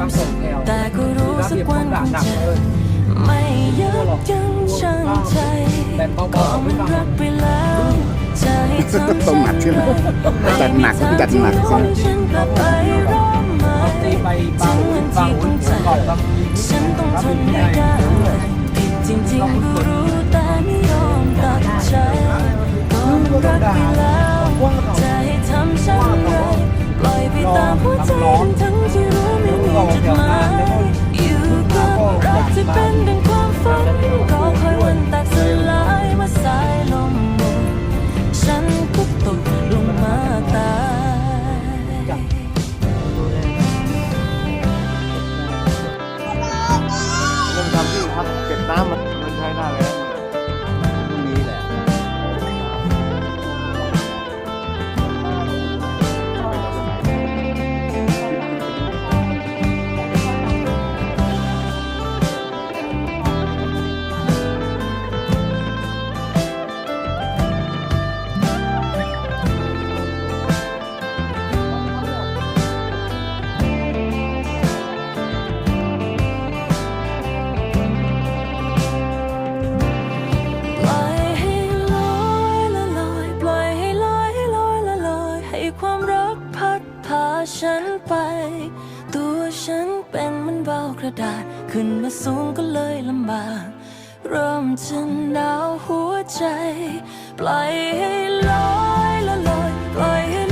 ความสุขแต่ก็รู้สักวันคงจะไม่ยับยั้งชั่งใจก็มันรักไปแล้วจะให้ทำต้องหนักใช่ไหมจัดหนักจัดหนักใช่ไหมฉันกลับไปร้องไหมตีไปถึบางงวันบางที่หุ่ต้อนงก่อนจากบางฉันต้องทนไม่ได้ผิดจริงๆก็รู้แต่ไม่ยอมตัดใจ เริ่มทำที่ครับเก็บน้ำมันมันใช้หน้าแล้ว ระดาษ ขึ้นมาสูงก็เลยลำบาก เริ่มจะหนาวหัวใจ ปล่อยให้ลอยละลอยปล่อยให้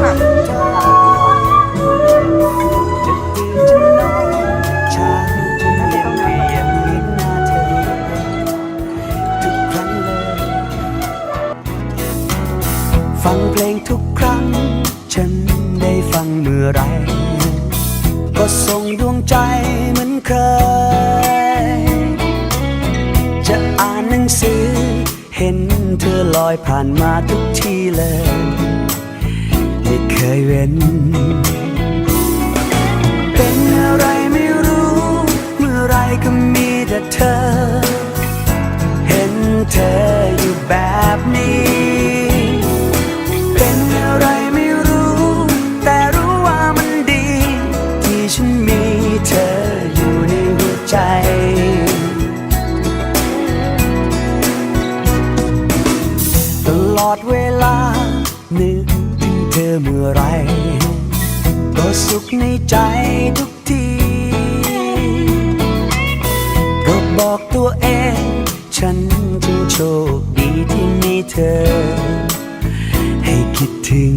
ลยฟังเพลงทุกครั้ง ฉันได้ฟังเมื่อไร ก็ส่งดวงใจเหมือนเคย จะอ่านหนังสือ เห็นเธอลอยผ่านมาทุกทีเลย เว้น เป็นอะไรไม่รู้ เมื่อไรก็มีแต่เธอ เห็นเธออยู่แบบนี้ เป็นอะไรไม่รู้ แต่รู้ว่ามันดี ที่ฉันมีเธออยู่ในหัวใจตลอดเวลานึก เมื่อไรก็สุขในใจทุกทีก็บอกตัวเอง ฉันจึงโชคดีที่มีเธอ ให้คิดถึง